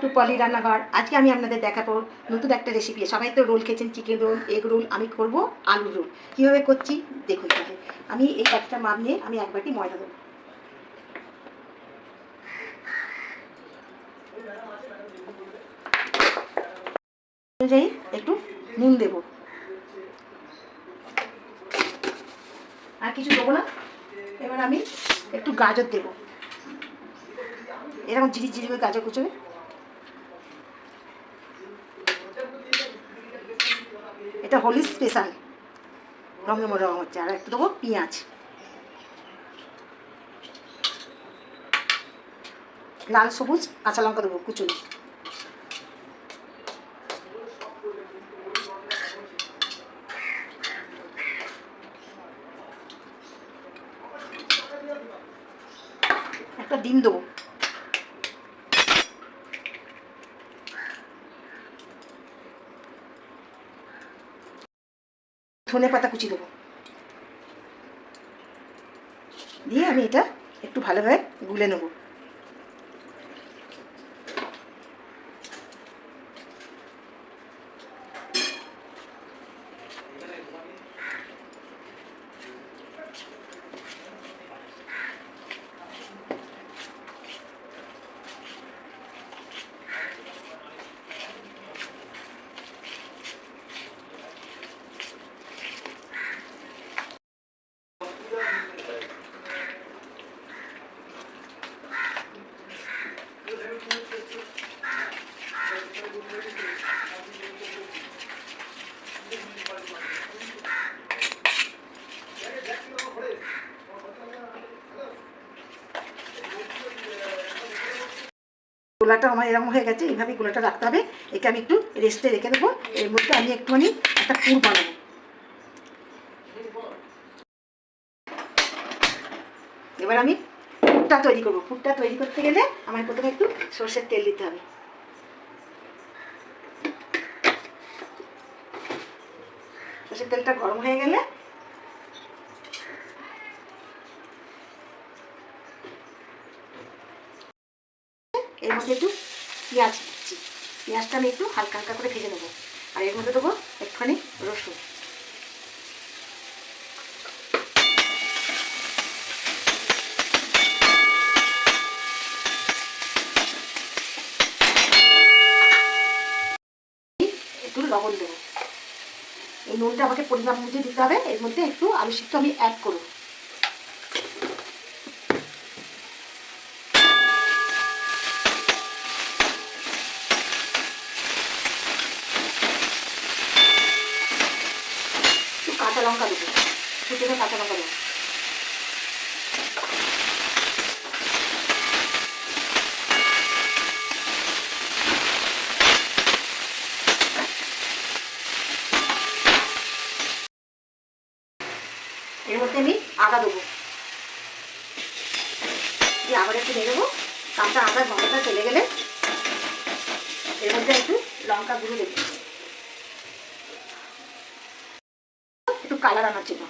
একটু পলি রান্নাঘর। আজকে আমি আপনাদের দেখাবো নতুন একটা রেসিপি সবাই তো রোল খেয়েছেন চিকেন রোল এগ রোল আমি করব আলু রোল কীভাবে করছি? দেখুন তাহলে। আমি এই একটা মাপ নিয়ে আমি এক বাটি ময়দা দেবো। অনুযায়ী একটু নুন দেবো। আর কিছু দেবো না। এবার আমি একটু গাজর দেবো। এরকম ঝিরি ঝিরি করে গাজর কুচবে এটা হোলি স্পেশাল। রঙে মনে রঙ হচ্ছে, আর একটু দেবো পেঁয়াজ। লাল, সবুজ, কাঁচা লঙ্কা দেবো, কুচুরি। একটা ডিম দেবো। ধনে পাতা কুচি দেবো। দিয়ে আমি এটা একটু ভালোভাবে গুলে নেব। গোলাটা আমার এরকম হয়ে গেছে, এইভাবে গোলাটা রাখতে হবে। একে আমি একটু রেস্টে রেখে দেবো। এর মধ্যে আমি একটুখানি একটা পুর বানাবো। এবার আমি পুরটা তৈরি করব। পুরটা তৈরি করতে গেলে আমার প্রথমে একটু সর্ষের তেল দিতে হবে। সর্ষের তেলটা গরম হয়ে গেলে এর মধ্যে একটু পেঁয়াজ দিচ্ছি পেঁয়াজটা আমি একটু হালকা হালকা করে ভেজে নেব। আর এর মধ্যে দেবো একটুখানি রসুন। একটু লবণ দেবো। এই নুনটা আমাকে পরিমাপ মধ্যে দিতে হবে। এর মধ্যে একটু আলু সিদ্ধ আমি অ্যাড করব একটু কাঁচা লঙ্কা দেবো ফুটে কাঁচা লঙ্কা দেবো এর মধ্যে আমি আদা দেবো দিয়ে আবার একটু দেবো কাঁচা আদার গন্ধটা চলে গেলে এর মধ্যে একটু লঙ্কা গুঁড়ো দেবো। একটু কালার আনার জন্য।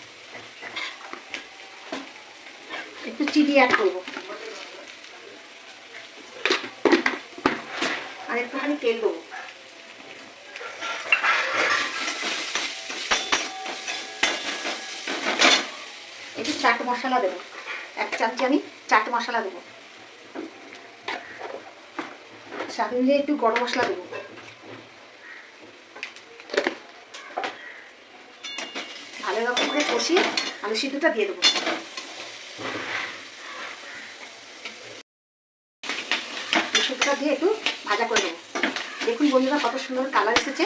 একটু চিনি অ্যাড করব। আর একটুখানি তেল দেবো। একটু চাট মশলা দেবো। এক চামচি আমি চাট মশলা দেবো। স্বাদ অনুযায়ী একটু গরম মশলা দেবো। ভালো রকম করে কষিয়ে আলু সিদ্ধটা দিয়ে দেবো। সিদ্ধটা দিয়ে একটু ভাজা করে দেবো। দেখুন বন্ধুরা কত সুন্দর কালার এসেছে।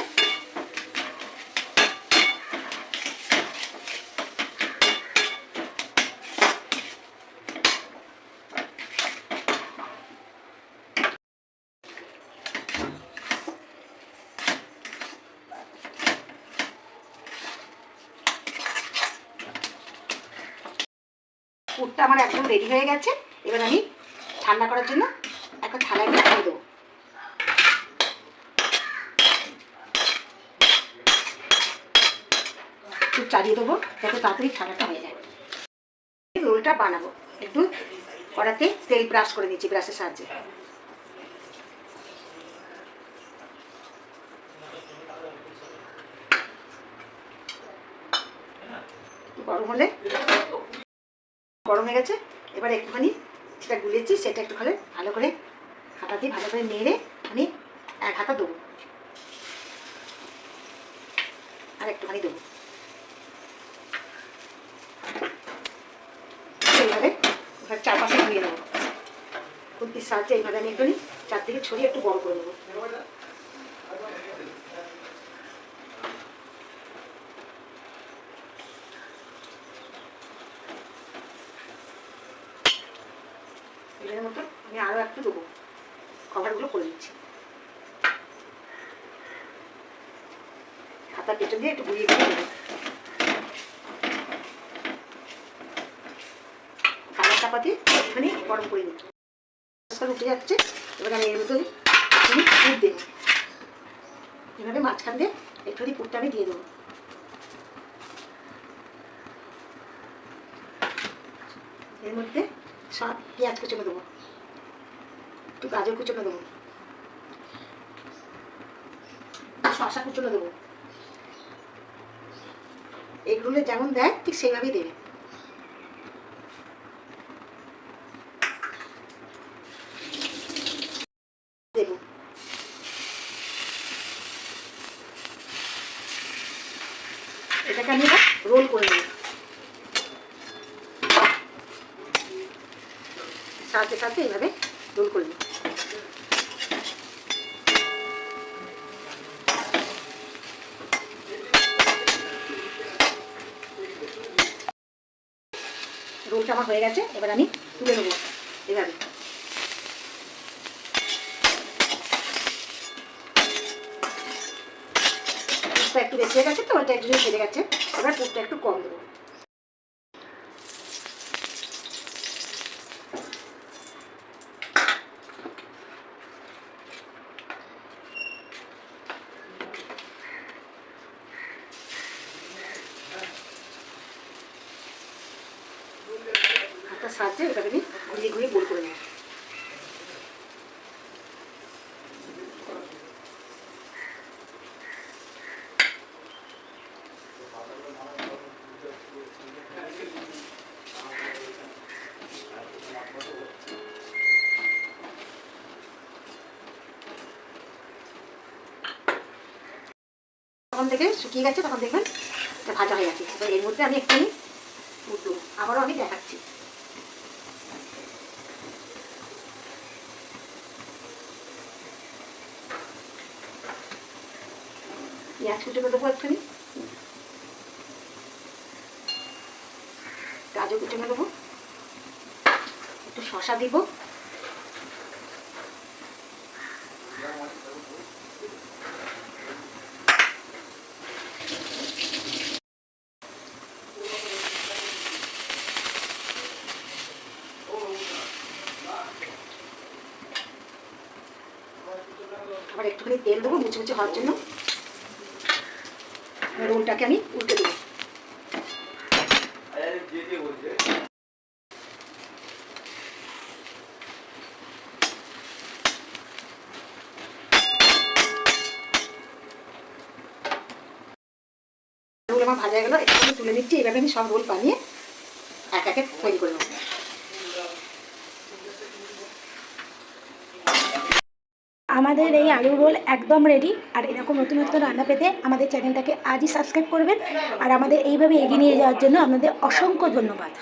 কুটটা আমার একদম রেডি হয়ে গেছে। এবার আমি ঠান্ডা করার জন্য একটা থালায় রেখে দেবো। চালিয়ে দেবো যাতে তাড়াতাড়ি ঠান্ডাটা হয়ে যায়। রোলটা বানাবো। একটু কড়াতে তেল ব্রাশ করে দিচ্ছি ব্রাশের সাহায্যে। গরম হলে গরম হয়ে গেছে, এবার একটুখানি সেটা গুলেছি সেটা একটু ভালো ভালো করে হাতা দিয়ে ভালো করে নেড়ে আমি এক হাতা দেবো। আর একটুখানি দেবো। এইভাবে এবার চারপাশে ধুয়ে নেব। খুন্তির সাহায্যে এইভাবে আমি একটু চারদিকে ছড়িয়ে একটু বড় করে নেব এটার মতো আমি আরও একটু দেবো কভারগুলো করে দিচ্ছি। হাতা পেছন দিয়ে একটু গুলিয়ে গুলিয়ে দেবো কালা চাপা দিয়ে একটুখানি গরম করে নিচ্ছি। উঠে যাচ্ছে, এবার আমি এর মধ্যে একটুখানি পুর দেবো। এভাবে মাঝখান দিয়ে একটুখানি পুরটা আমি দিয়ে দেবো। এর মধ্যে সব পেঁয়াজ কুচোনো দেবো। একটু গাজর কুচোনো দেবো। শশা কুচোনো দেবো। এগুলো যেমন দেয়, ঠিক সেইভাবেই দেবে। এটাকে আমি রোল করে নেব। সাথে সাথে এইভাবে রোল করে নিই রোলটা আমার হয়ে গেছে, এবার আমি তুলে নেব। এভাবে। একটু বেশি হয়ে গেছে তো ওইটা একটু বেশি হয়ে গেছে। এবার পুরটা একটু কম দেবো হাতের সাহায্যে এটাকে আমি ঘুরিয়ে ঘুরিয়ে গোল করে নেব। তখন থেকে শুকিয়ে গেছে, তখন দেখবেন ভাজা হয়ে গেছে। এবার এর মধ্যে আমি উঠবো আবারও আমি দেখাচ্ছি। পেঁয়াজ কুচো দেবো একটুখানি গাজর কুচো দেবো একটু শশা দিব। আবার একটুখানি তেল দেবো মুছে হওয়ার জন্য। এবার আমি উল্টে দেবো। আমার ভাজা গেলো একটু তুলে নিচ্ছি এইভাবে আমি সব রোল বানিয়ে এক একে তৈরি করে নেব। আমাদের এই আলুর রোল একদম রেডি আর এরকম নতুন নতুন রান্না পেতে আমাদের চ্যানেলটাকে আজই সাবস্ক্রাইব করবেন। আর আমাদের এইভাবে এগিয়ে নিয়ে যাওয়ার জন্য আপনাদের অসংখ্য ধন্যবাদ।